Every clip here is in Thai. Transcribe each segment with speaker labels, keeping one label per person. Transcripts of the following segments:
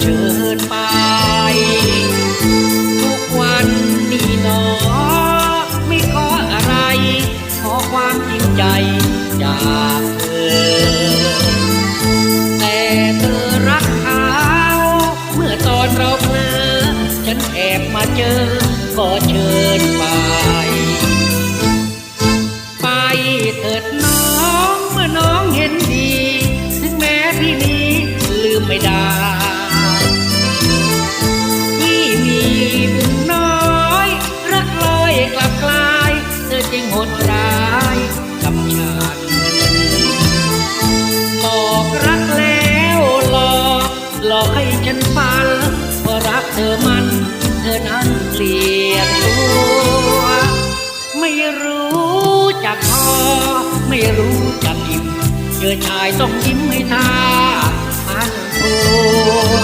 Speaker 1: เชิญไป ทุกวันนี้หนอไม่ขออะไร ขอความจริงใจจากเธอ แต่เธอรักเขาเมื่อตอนเราเพลอฉันแอบมาเจอ ก็เชิญไป หลอกให้ฉันฟันเพราะรักเธอมันเธอนั้นเกลียดตัวไม่รู้จักพอไม่รู้จักยิ้มเจอชายต้องยิ้มให้ท่าพันตัว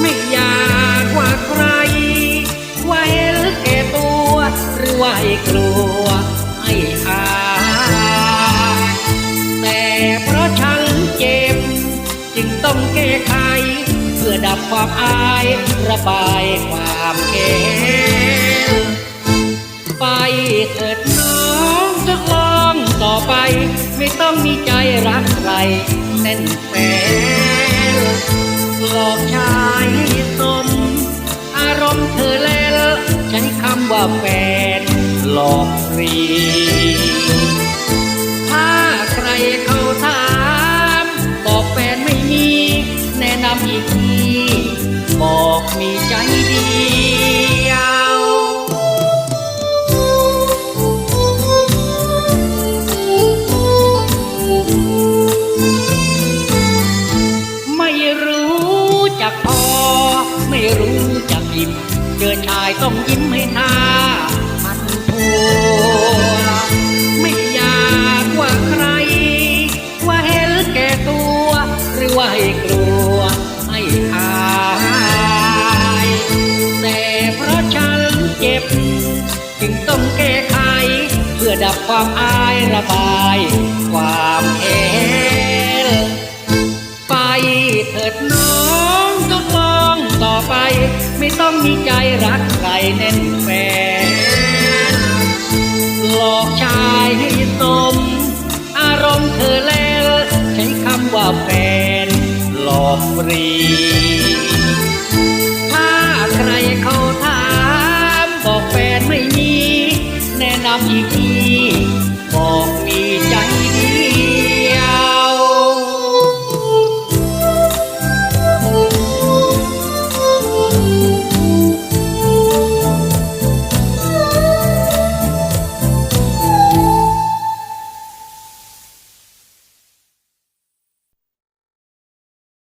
Speaker 1: ไม่อยากว่าใครว่าเห็นแก่ตัว หรือว่าให้กลัวให้อาย ต้องแก้ไข เพื่อดับความอาย ระบายความเค็มไปเถิดน้องทดลองต่อไป ไม่ต้องมีใจรักใครแน่นแฟนหลอกชายสม อารมณ์เธอแล้วใช้คำว่าแฟนหลอกฟรี มีใจเดียว ไม่รู้จักพอ ไม่รู้จักยิ้มเจอชายต้องยิ้มให้ท่ามันทัวไม่อยากว่าใคร ว่าเห็นแก่ตัว หรือว่าให้กลัว บ จึงต้องแก้ไขเพื่อดับความอายระบาย ความแค้นไปเถิดน้องทดลองต่อไป ไม่ต้องมีใจรักใครแน่นแฟนหลอกชายให้สม อารมณ์เธอแล้ว ใช้คำว่าแฟนหลอกฟรี